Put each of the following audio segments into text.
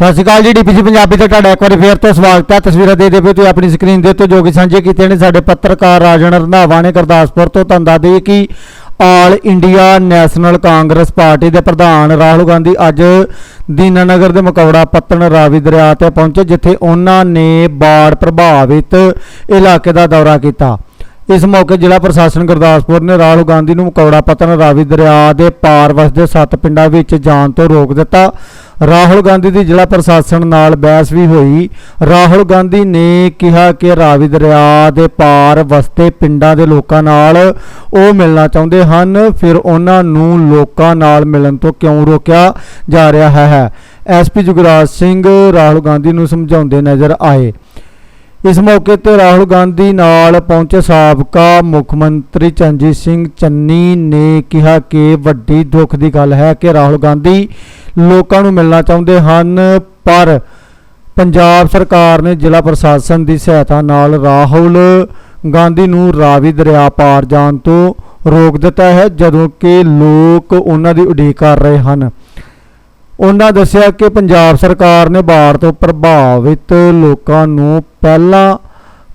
ਸਤਿ ਸ਼੍ਰੀ ਅਕਾਲ ਜੀ ਡੀਪੀਸੀ ਪੰਜਾਬੀ ਤੇ ਤੁਹਾਡਾ ਇੱਕ ਵਾਰੀ ਫੇਰ ਤੋਂ ਸਵਾਗਤ ਹੈ। ਤਸਵੀਰਾਂ ਦੇ ਦੇ ਪਏ ਤੁਸੀਂ ਆਪਣੀ ਸਕਰੀਨ ਦੇ ਉੱਤੇ ਜੋ ਕਿ ਸਾਂਝੇ ਕੀਤੇ ਨੇ ਸਾਡੇ ਪੱਤਰਕਾਰ ਰਾਜਨ ਰੰਧਾਵਾ ਨੇ ਗੁਰਦਾਸਪੁਰ ਤੋਂ ਤੁਹਾਨੂੰ ਦੱਸ ਦਈਏ ਕਿ All India National Congress party ਦੇ ਪ੍ਰਧਾਨ ਰਾਹੁਲ ਗਾਂਧੀ ਅੱਜ ਦੀਨਾਨਗਰ ਦੇ ਮਕੌੜਾ ਪੱਤਣ ਰਾਵੀ ਦਰਿਆ ਤੇ ਪਹੁੰਚੇ, ਜਿੱਥੇ ਉਹਨਾਂ ਨੇ ਬਾੜ ਪ੍ਰਭਾਵਿਤ ਇਲਾਕੇ ਦਾ ਦੌਰਾ ਕੀਤਾ। ਇਸ ਮੌਕੇ ਜ਼ਿਲ੍ਹਾ ਪ੍ਰਸ਼ਾਸਨ ਗੁਰਦਾਸਪੁਰ ਨੇ ਰਾਹੁਲ ਗਾਂਧੀ ਨੂੰ ਮਕੌੜਾ ਪੱਤਣ ਰਾਵੀ ਦਰਿਆ ਦੇ ਪਾਰ ਵਸਦੇ ਸੱਤ ਪਿੰਡਾਂ ਵਿੱਚ ਜਾਣ ਤੋਂ ਰੋਕ ਦਿੱਤਾ। ਰਾਹੁਲ ਗਾਂਧੀ ਦੀ ਜ਼ਿਲ੍ਹਾ ਪ੍ਰਸ਼ਾਸਨ ਨਾਲ ਬਹਿਸ ਵੀ ਹੋਈ। ਰਾਹੁਲ ਗਾਂਧੀ ਨੇ ਕਿਹਾ ਕਿ ਰਾਵੀ ਦਰਿਆ ਦੇ ਪਾਰ ਵਸਤੇ ਪਿੰਡਾਂ ਦੇ ਲੋਕਾਂ ਨਾਲ ਉਹ ਮਿਲਣਾ ਚਾਹੁੰਦੇ ਹਨ। ਫਿਰ ਉਹਨਾਂ ਨੂੰ ਲੋਕਾਂ ਨਾਲ ਮਿਲਣ ਤੋਂ ਕਿਉਂ ਰੋਕਿਆ ਜਾ ਰਿਹਾ ਹੈ? ਐਸਪੀ ਜੁਗਰਾਜ ਸਿੰਘ ਰਾਹੁਲ ਗਾਂਧੀ ਨੂੰ ਸਮਝਾਉਂਦੇ ਨਜ਼ਰ ਆਏ। ਇਸ ਮੌਕੇ ਤੇ ਰਾਹੁਲ ਗਾਂਧੀ ਨਾਲ ਪਹੁੰਚੇ ਸਾਬਕਾ ਮੁੱਖ ਮੰਤਰੀ ਚੰਜੀਤ ਸਿੰਘ ਚੰਨੀ ਨੇ ਕਿਹਾ ਕਿ ਵੱਡੀ ਦੁੱਖ ਦੀ ਗੱਲ ਹੈ ਕਿ ਰਾਹੁਲ ਗਾਂਧੀ ਲੋਕਾਂ ਨੂੰ ਮਿਲਣਾ ਚਾਹੁੰਦੇ ਹਨ, ਪਰ ਪੰਜਾਬ ਸਰਕਾਰ ਨੇ ਜ਼ਿਲ੍ਹਾ ਪ੍ਰਸ਼ਾਸਨ ਦੀ ਸਹਾਇਤਾ ਨਾਲ ਰਾਹੁਲ ਗਾਂਧੀ ਨੂੰ ਰਾਵੀ ਦਰਿਆ ਪਾਰ ਜਾਣ ਤੋਂ ਰੋਕ ਦਿੱਤਾ ਹੈ, ਜਦੋਂ ਕਿ ਲੋਕ ਉਹਨਾਂ ਦੀ ਉਡੀਕ ਕਰ ਰਹੇ ਹਨ। ਉਹਨਾਂ ਦੱਸਿਆ ਕਿ ਪੰਜਾਬ ਸਰਕਾਰ ਨੇ ਬਾੜ ਤੋਂ ਪ੍ਰਭਾਵਿਤ ਲੋਕਾਂ ਨੂੰ ਪਹਿਲਾਂ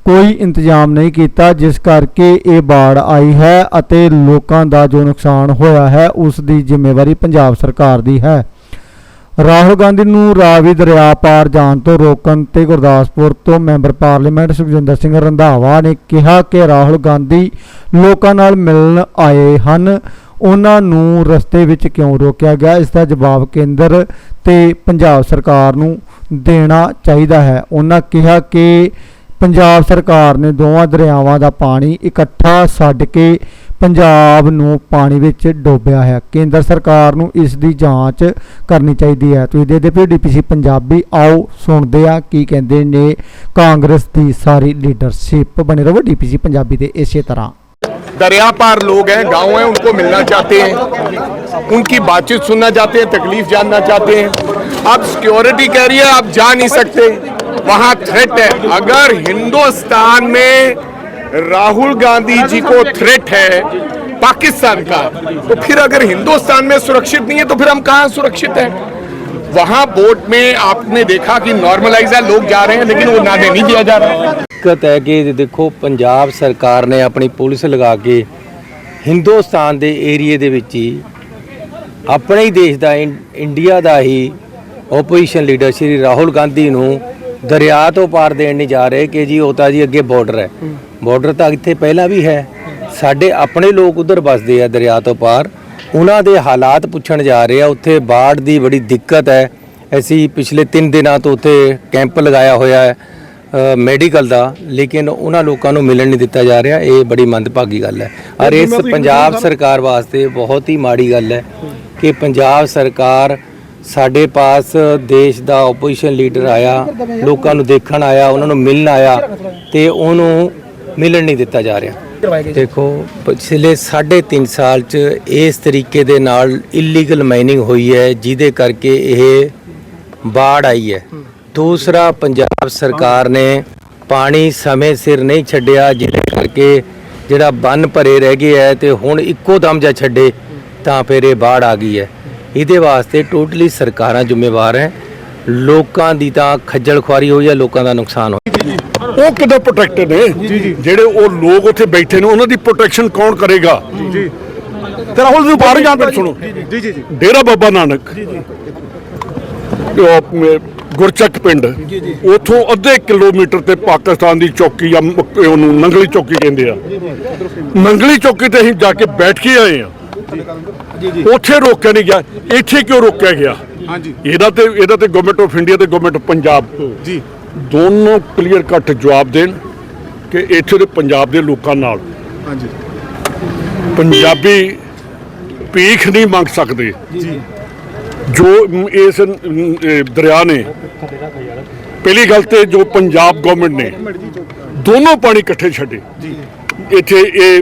ਕੋਈ ਇੰਤਜ਼ਾਮ ਨਹੀਂ ਕੀਤਾ, ਜਿਸ ਕਰਕੇ ਇਹ ਬਾੜ ਆਈ ਹੈ ਅਤੇ ਲੋਕਾਂ ਦਾ ਜੋ ਨੁਕਸਾਨ ਹੋਇਆ ਹੈ, ਉਸ ਦੀ ਜ਼ਿੰਮੇਵਾਰੀ ਪੰਜਾਬ ਸਰਕਾਰ ਦੀ ਹੈ। ਰਾਹੁਲ ਗਾਂਧੀ ਨੂੰ ਰਾਵੀ ਦਰਿਆ ਪਾਰ ਜਾਣ ਤੋਂ ਰੋਕਣ ਤੇ ਗੁਰਦਾਸਪੁਰ ਤੋਂ ਮੈਂਬਰ ਪਾਰਲੀਮੈਂਟ ਸੁਖਜਿੰਦਰ ਸਿੰਘ ਰੰਧਾਵਾ ਨੇ ਕਿਹਾ ਕਿ ਰਾਹੁਲ ਗਾਂਧੀ ਲੋਕਾਂ ਨਾਲ ਮਿਲਣ ਆਏ ਹਨ। ਉਹਨਾਂ ਨੂੰ ਰਸਤੇ ਵਿੱਚ ਕਿਉਂ ਰੋਕਿਆ ਗਿਆ? ਇਸ ਦਾ ਜਵਾਬ ਕੇਂਦਰ ਤੇ ਪੰਜਾਬ ਸਰਕਾਰ ਨੂੰ ਦੇਣਾ ਚਾਹੀਦਾ ਹੈ। ਉਹਨਾਂ ਕਿਹਾ ਕਿ ਪੰਜਾਬ ਸਰਕਾਰ ਨੇ ਦੋਵਾਂ ਦਰਿਆਵਾਂ ਦਾ ਪਾਣੀ ਇਕੱਠਾ ਛੱਡ ਕੇ ਪੰਜਾਬ ਨੂੰ ਪਾਣੀ ਵਿੱਚ ਡੋਬਿਆ ਹੈ। ਕੇਂਦਰ ਸਰਕਾਰ ਨੂੰ ਇਸ ਦੀ ਜਾਂਚ ਕਰਨੀ ਚਾਹੀਦੀ ਹੈ। ਤੁਸੀਂ ਦੇਖਦੇ ਪਏ ਡੀਪੀਸੀ ਪੰਜਾਬੀ। ਆਓ ਸੁਣਦੇ ਆ ਕੀ ਕਹਿੰਦੇ ਨੇ ਕਾਂਗਰਸ ਦੀ ਸਾਰੀ ਲੀਡਰਸ਼ਿਪ ਬਣੇ ਰਹੋ ਡੀਪੀਸੀ ਪੰਜਾਬੀ ਦੇ ਇਸੇ ਤਰ੍ਹਾਂ। दरिया पार लोग हैं, गाँव हैं, उनको मिलना चाहते हैं। उनकी बातचीत सुनना चाहते हैं, तकलीफ़ जानना चाहते हैं। अब सिक्योरिटी कह रही है, आप जा नहीं सकते। वहाँ थ्रेट है। अगर हिंदुस्तान में राहुल गांधी जी को थ्रेट है, पाकिस्तान का तो फिर अगर हिंदुस्तान में सुरक्षित नहीं है तो फिर हम कहाँ सुरक्षित हैं? वहां बोट में आपने देखा कि नॉर्मलाइज है लोग जा रहे हैं लेकिन वो नादे नहीं दिया जा रहा ਦਿੱਕਤ ਹੈ ਕਿ ਦੇਖੋ ਪੰਜਾਬ ਸਰਕਾਰ ਨੇ ਆਪਣੀ ਪੁਲਿਸ ਲਗਾ ਕੇ ਹਿੰਦੁਸਤਾਨ ਦੇ ਏਰੀਏ ਦੇ ਵਿੱਚ ਹੀ ਆਪਣੇ ਹੀ ਦੇਸ਼ ਦਾ ਇੰ- ਇੰਡੀਆ ਦਾ ਹੀ ਆਪੋਜੀਸ਼ਨ ਲੀਡਰ ਸ਼੍ਰੀ ਰਾਹੁਲ ਗਾਂਧੀ ਨੂੰ ਦਰਿਆ ਤੋਂ ਪਾਰ ਦੇਣ ਨਹੀਂ ਜਾ ਰਹੇ ਕਿ ਜੀ ਉਹ ਤਾਂ ਜੀ ਅੱਗੇ ਬਾਰਡਰ ਹੈ ਬਾਰਡਰ ਤਾਂ ਇੱਥੇ ਪਹਿਲਾਂ ਵੀ ਹੈ ਸਾਡੇ ਆਪਣੇ ਲੋਕ ਉਧਰ ਵੱਸਦੇ ਆ ਦਰਿਆ ਤੋਂ ਪਾਰ ਉਹਨਾਂ ਦੇ ਹਾਲਾਤ ਪੁੱਛਣ ਜਾ ਰਹੇ ਆ। ਉੱਥੇ ਬਾੜ ਦੀ ਬੜੀ ਦਿੱਕਤ ਹੈ। ਅਸੀਂ ਪਿਛਲੇ 3 ਦਿਨਾਂ ਤੋਂ ਉੱਥੇ ਕੈਂਪ ਲਗਾਇਆ ਹੋਇਆ ਹੈ ਮੈਡੀਕਲ ਦਾ ਲੇਕਿਨ ਉਹਨਾਂ ਲੋਕਾਂ ਨੂੰ ਮਿਲਣ ਨਹੀਂ ਦਿੱਤਾ ਜਾ ਰਿਹਾ। ਇਹ ਬੜੀ ਮੰਦਭਾਗੀ ਗੱਲ ਹੈ। ਔਰ ਇਸ ਪੰਜਾਬ ਸਰਕਾਰ ਵਾਸਤੇ ਬਹੁਤ ਹੀ ਮਾੜੀ ਗੱਲ ਹੈ ਕਿ ਪੰਜਾਬ ਸਰਕਾਰ ਸਾਡੇ ਪਾਸ ਦੇਸ਼ ਦਾ ਆਪੋਜੀਸ਼ਨ ਲੀਡਰ ਆਇਆ ਲੋਕਾਂ ਨੂੰ ਦੇਖਣ ਆਇਆ ਉਹਨਾਂ ਨੂੰ ਮਿਲਣ ਆਇਆ ਤੇ ਉਹਨੂੰ ਮਿਲਣ ਨਹੀਂ ਦਿੱਤਾ ਜਾ ਰਿਹਾ। ਦੇਖੋ ਪਿਛਲੇ 3.5 ਸਾਲ ਚ ਇਸ ਤਰੀਕੇ ਦੇ ਨਾਲ ਇਲੀਗਲ ਮਾਈਨਿੰਗ ਹੋਈ ਹੈ ਜਿਹਦੇ ਕਰਕੇ ਇਹ ਬਾੜ ਆਈ ਹੈ। ਦੂਸਰਾ ਪੰਜਾਬ ਸਰਕਾਰ ਨੇ ਪਾਣੀ ਸਮੇਂ ਸਿਰ ਨਹੀਂ ਛੱਡਿਆ ਜਿਹਦੇ ਕਰਕੇ ਜਿਹੜਾ ਬੰਨ ਭਰੇ ਰਹਿ ਗਏ ਹੈ ਤੇ ਹੁਣ ਇੱਕੋ ਦਮ ਜਾ ਛੱਡੇ ਤਾਂ ਫਿਰ ਇਹ ਬਾੜ ਆ ਗਈ ਹੈ। ਇਹਦੇ ਵਾਸਤੇ ਟੋਟਲੀ ਸਰਕਾਰਾਂ ਜ਼ਿੰਮੇਵਾਰ ਹੈ। ਲੋਕਾਂ ਦੀ ਤਾਂ ਖੱਜਲ ਖੁਆਰੀ ਹੋਈ ਹੈ ਲੋਕਾਂ ਦਾ ਨੁਕਸਾਨ ਹੋਇਆ। ਉਹ ਕਿੱਦਾਂ ਪ੍ਰੋਟੈਕਟਡ ਨੇ? ਜਿਹੜੇ ਉਹ ਲੋਕ ਉੱਥੇ ਬੈਠੇ ਨੇ ਉਹਨਾਂ ਦੀ ਪ੍ਰੋਟੈਕਸ਼ਨ ਕੌਣ ਕਰੇਗਾ? ਜੀ ਤੇ ਰਾਹੁਲ ਨੂੰ ਬਾਹਰ ਜਾਣ ਤੱਕ ਸੁਣੋ। ਜੀ ਜੀ ਡੇਰਾ ਬਾਬਾ ਨਾਨਕ। ਜੀ ਜੀ। ਗੁਰਚੱਕ ਪਿੰਡ। ਉਥੋਂ ਅੱਧੇ ਕਿਲੋਮੀਟਰ ਤੇ ਪਾਕਿਸਤਾਨ ਦੀ ਚੌਕੀ ਜਾਂ ਉਹਨੂੰ ਨੰਗਲੀ ਚੌਕੀ ਕਹਿੰਦੇ ਆ। ਨੰਗਲੀ ਚੌਕੀ ਤੇ ਅਸੀਂ ਜਾ ਕੇ ਬੈਠ ਕੇ ਆਏ ਆ। ਉੱਥੇ ਰੋਕਿਆ ਨਹੀਂ ਗਿਆ। ਇੱਥੇ ਕਿਉਂ ਰੋਕਿਆ ਗਿਆ? ਹਾਂਜੀ। ਇਹਦਾ ਤੇ ਇਹਦਾ ਤੇ ਗਵਰਨਮੈਂਟ ਆਫ ਇੰਡੀਆ ਤੇ ਗਵਰਨਮੈਂਟ ਆਫ ਪੰਜਾਬ। ਜੀ। ਦੋਨੋਂ ਕਲੀਅਰ ਕੱਟ ਜਵਾਬ ਦੇਣ ਕਿ ਇੱਥੇ ਦੇ ਪੰਜਾਬ ਦੇ ਲੋਕਾਂ ਨਾਲ ਹਾਂਜੀ। ਪੰਜਾਬੀ ਭੀਖ ਨਹੀਂ ਮੰਗ ਸਕਦੇ। ਜੀ। ਜੋ। ਇਸ ਦਰਿਆ ਨੇ ਪਹਿਲੀ ਗੱਲ ਤੇ ਜੋ ਪੰਜਾਬ ਗਵਰਨਮੈਂਟ ਨੇ ਦੋਨੋਂ ਪਾਣੀ ਇਕੱਠੇ ਛੱਡੇ। ਜੀ। ਇੱਥੇ ਇਹ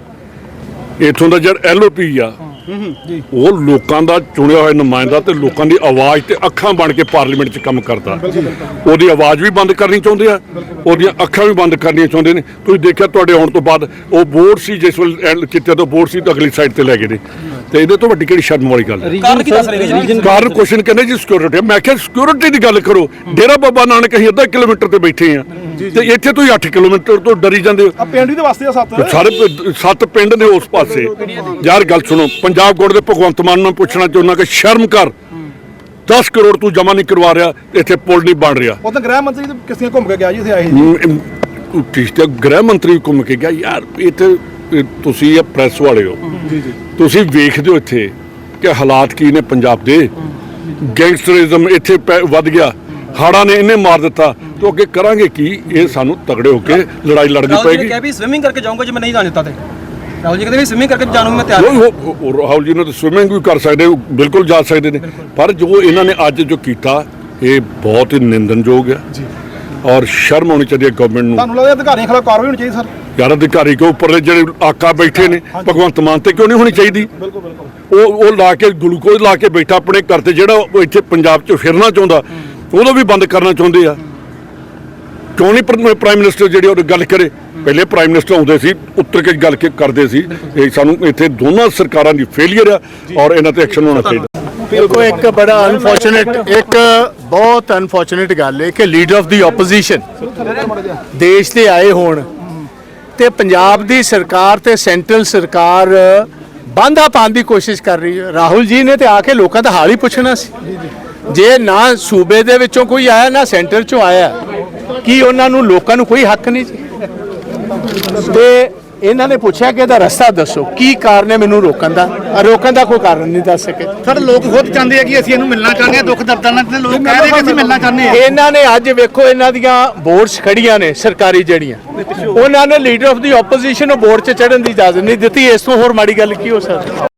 ਇਥੋਂ ਦਾ ਜਦ ਐਲਓਪੀ ਆ ਉਹ ਲੋਕਾਂ ਦਾ ਚੁਣਿਆ ਹੋਇਆ ਨੁਮਾਇੰਦਾ ਤੇ ਲੋਕਾਂ ਦੀ ਆਵਾਜ਼ ਤੇ ਅੱਖਾਂ ਬਣ ਕੇ ਪਾਰਲੀਮੈਂਟ 'ਚ ਕੰਮ ਕਰਦਾ। ਉਹਦੀ ਆਵਾਜ਼ ਵੀ ਬੰਦ ਕਰਨੀ ਚਾਹੁੰਦੇ ਆ ਉਹਦੀਆਂ ਅੱਖਾਂ ਵੀ ਬੰਦ ਕਰਨੀਆਂ ਚਾਹੁੰਦੇ ਨੇ। ਤੁਸੀਂ ਦੇਖਿਆ ਤੁਹਾਡੇ ਆਉਣ ਤੋਂ ਬਾਅਦ ਉਹ ਬੋਰਡ ਸੀ ਜਿਸ ਵੇਲੇ ਕਿਤੇ ਤੋਂ ਬੋਰਡ ਸੀ ਤਾਂ ਅਗਲੀ ਸਾਈਡ ਤੇ ਲੈ ਗਏ ਨੇ। ਤੇ ਇਹਦੇ ਤੋਂ ਵੱਡੀ ਕਿਹੜੀ ਸ਼ਰਮ ਵਾਲੀ ਗੱਲ ਹੈ ਕਾਰਨ ਕੁਐਸਚਨ ਕਹਿੰਦੇ ਜੀ ਸਿਕਿਉਰਿਟੀ ਮੈਂ ਕਿਹਾ ਸਿਕਿਉਰਿਟੀ ਦੀ ਗੱਲ ਕਰੋ। ਡੇਰਾ ਬਾਬਾ ਨਾਨਕ ਅਸੀਂ ਅੱਧਾ ਕਿਲੋਮੀਟਰ ਤੇ ਬੈਠੇ ਆ। ਤੇ ਇੱਥੇ ਤੁਸੀਂ 8 ਕਿਲੋਮੀਟਰ ਤੋਂ ਡਰੀ ਜਾਂਦੇ ਹੋ। ਪਿੰਡ ਹੀ ਦੇ ਵਾਸਤੇ ਆ ਸੱਤ। ਸਾਰੇ ਪ- ਸੱਤ ਪਿੰਡ ਨੇ ਉਸ ਪਾਸੇ। ਯਾਰ ਗੱਲ ਸੁਣੋ ਪੰਜਾਬ ਗੋੜ ਦੇ ਭਗਵੰਤ ਮਾਨ ਨੂੰ ਪੁੱਛਣਾ ਚਾਹੁੰਦਾ ਕਿ ਸ਼ਰਮ ਕਰ। 10 ਕਰੋੜ ਤੂੰ ਜਮਾ ਨਹੀਂ ਕਰਵਾ ਰਿਹਾ ਇੱਥੇ ਪੁਲ ਨਹੀਂ ਬਣ ਰਿਹਾ। ਉਹ ਤਾਂ ਗ੍ਰਹਿ ਮੰਤਰੀ ਤੇ ਕਿਸ ਦੀਆਂ ਘੁੰਮ ਕੇ ਗਿਆ ਜੀ ਇੱਥੇ ਆਏ ਸੀ। ਠੀਕ ਤੇ ਗ੍ਰਹਿ ਮੰਤਰੀ ਘੁੰਮ ਕੇ ਗਿਆ ਯਾਰ ਇੱਥੇ ਇਹ ਤੁਸੀਂ ਇਹ ਪ੍ਰੈਸ ਵਾਲੇ ਹੋ। ਤੁਸੀਂ ਵੇਖਦੇ ਹੋ ਇੱਥੇ ਕਿ ਹਾਲਾਤ ਕੀ ਨੇ ਪੰਜਾਬ ਦੇ। ਗੈਂਗਸਟਰਿਜ਼ਮ ਇੱਥੇ ਪੈ- ਵੱਧ ਗਿਆ। ਹਾੜਾਂ ਨੇ ਇਹਨੇ ਮਾਰ ਦਿੱਤਾ ਤੇ ਅੱਗੇ ਕਰਾਂਗੇ ਕੀ? ਇਹ ਸਾਨੂੰ ਤਗੜੇ ਹੋ ਕੇ ਲੜਾਈ ਲੜਨੀ ਜੀ ਪਏਗੀ। ਕਿਹਾ ਵੀ ਸਵਿਮਿੰਗ ਕਰਕੇ ਜਾਊਂਗਾ ਜੇ ਮੈਂ ਨਹੀਂ ਜਾਣ ਦਿੱਤਾ ਤੇ। ਰਾਹੁਲ ਜੀ ਕਹਿੰਦੇ ਵੀ ਸਵਿਮਿੰਗ ਕਰਕੇ ਜਾਣੂ ਮੈਂ ਤਿਆਰ ਉਹ ਰਾਹੁਲ ਜੀ ਨੇ ਤਾਂ ਸਵਿਮਿੰਗ ਵੀ ਕਰ ਸਕਦੇ ਬਿਲਕੁਲ ਜਾ ਸਕਦੇ ਨੇ। ਪਰ ਜੋ ਇਹਨਾਂ ਨੇ ਅੱਜ ਜੋ ਕੀਤਾ ਇਹ ਬਹੁਤ ਹੀ ਨਿੰਦਨਯੋਗ ਹੈ। ਔਰ ਸ਼ਰਮ ਆਉਣੀ ਚਾਹੀਦੀ ਹੈ ਗਵਰਨਮੈਂਟ ਨੂੰ। ਤੁਹਾਨੂੰ ਲੱਗਦਾ ਅਧਿਕਾਰੀਆਂ ਖਿਲਾਫ ਕਾਰਵਾਈ ਹੋਣੀ ਚਾਹੀਦੀ ਸਰ? ਯਾਰ ਅਧਿਕਾਰੀ ਕੋ ਉੱਪਰਲੇ ਜਿਹੜੇ ਆਕਾ ਬੈਠੇ ਨੇ? ਭਗਵੰਤ ਮਾਨ ਤੇ ਕਿਉਂ ਨਹੀਂ ਹੋਣੀ ਚਾਹੀਦੀ? ਬਿਲਕੁਲ ਬਿਲਕੁਲ। ਉਹ ਉਹ ਲਾ ਕੇ ਗਲੂਕੋਜ਼ ਲਾ ਕੇ ਬੈਠਾ ਆਪਣੇ ਘਰ ਤੇ ਜਿਹੜਾ ਇੱਥੇ ਪੰਜਾਬ 'ਚ ਫਿਰਨਾ ਚਾਹੁੰਦਾ ਉਹਨੂੰ ਵੀ ਬੰਦ ਕਰਨਾ ਚਾਹੁੰਦੇ ਆ। ਕਿਉਂ ਨਹੀਂ ਪ੍ਰਾਈਮ ਮਿਨਿਸਟਰ ਜਿਹੜੇ ਉਹ ਗੱਲ ਕਰੇ। ਪਹਿਲੇ ਪ੍ਰਾਈਮ ਮਿਨਿਸਟਰ ਆਉਂਦੇ ਸੀ, ਉੱਤਰ ਕੇ ਗੱਲ ਕਰਦੇ ਸੀ। ਇਹ ਸਾਨੂੰ ਇੱਥੇ ਦੋਨਾਂ ਸਰਕਾਰਾਂ ਦੀ ਫੇਲਿਅਰ ਆ ਔਰ ਇਹਨਾਂ ਤੇ ਐਕਸ਼ਨ ਹੋਣਾ ਚਾਹੀਦਾ। ਦੇਖੋ, ਇੱਕ ਬੜਾ ਅਨਫੋਰਚੂਨੇਟ ਇੱਕ ਬਹੁਤ ਅਨਫੋਰਚੂਨੇਟ ਗੱਲ ਹੈ ਕਿ ਲੀਡਰ ਆਫ ਦੀ ਆਪੋਜੀਸ਼ਨ ਦੇਸ਼ ਦੇ ਆਏ ਹੋਣ ਤੇ ਪੰਜਾਬ ਦੀ ਸਰਕਾਰ ਤੇ ਸੈਂਟਰਲ ਸਰਕਾਰ ਬਾਂਧਾ ਪਾਉਣ ਦੀ ਕੋਸ਼ਿਸ਼ ਕਰ ਰਹੀ ਹੈ। ਰਾਹੁਲ ਜੀ ਨੇ ਤੇ ਆ ਕੇ ਲੋਕਾਂ ਦਾ ਹਾਲ ਹੀ ਪੁੱਛਣਾ ਸੀ। ਜੇ ਨਾ ਸੂਬੇ ਦੇ ਵਿੱਚੋਂ ਕੋਈ ਆਇਆ ਨਾ ਸੈਂਟਰ ਚੋਂ ਆਇਆ ਕੀ ਉਹਨਾਂ ਨੂੰ ਲੋਕਾਂ ਨੂੰ ਕੋਈ ਹੱਕ ਨਹੀਂ ਜੀ ਤੇ ਇਹਨਾਂ ਨੇ ਪੁੱਛਿਆ ਕਿ ਇਹਦਾ ਰਸਤਾ ਦੱਸੋ ਕੀ ਕਾਰਨ ਹੈ ਮੈਨੂੰ ਰੋਕਣ ਦਾ? ਰੋਕਣ ਦਾ ਕੋਈ ਕਾਰਨ ਨਹੀਂ ਦੱਸ ਸਕੇ। ਸਰ ਲੋਕ ਖੁਦ ਚਾਹੁੰਦੇ ਆ ਕਿ ਅਸੀਂ ਇਹਨੂੰ ਮਿਲਣਾ ਚਾਹੁੰਦੇ ਆ ਦੁੱਖ ਦਰਦਾਂ ਨਾਲ ਤੇ ਲੋਕ ਕਹਿ ਰਹੇ ਕਿ ਅਸੀਂ ਮਿਲਣਾ ਚਾਹੁੰਦੇ ਆ। ਇਹਨਾਂ ਨੇ ਅੱਜ ਵੇਖੋ ਇਹਨਾਂ ਦੀਆਂ ਬੋਰਡਸ ਖੜੀਆਂ ਨੇ ਸਰਕਾਰੀ ਜਿਹੜੀਆਂ। ਉਹਨਾਂ ਨੇ ਲੀਡਰ ਆਫ ਦੀ ਆਪੋਜੀਸ਼ਨ ਨੂੰ ਬੋਰਡ 'ਚ ਚੜਨ ਦੀ ਇਜਾਜ਼ਤ ਨਹੀਂ ਦਿੱਤੀ ਇਸ ਤੋਂ ਹੋਰ ਮਾੜੀ ਗੱਲ ਕੀ ਹੋ ਸਕਦੀ?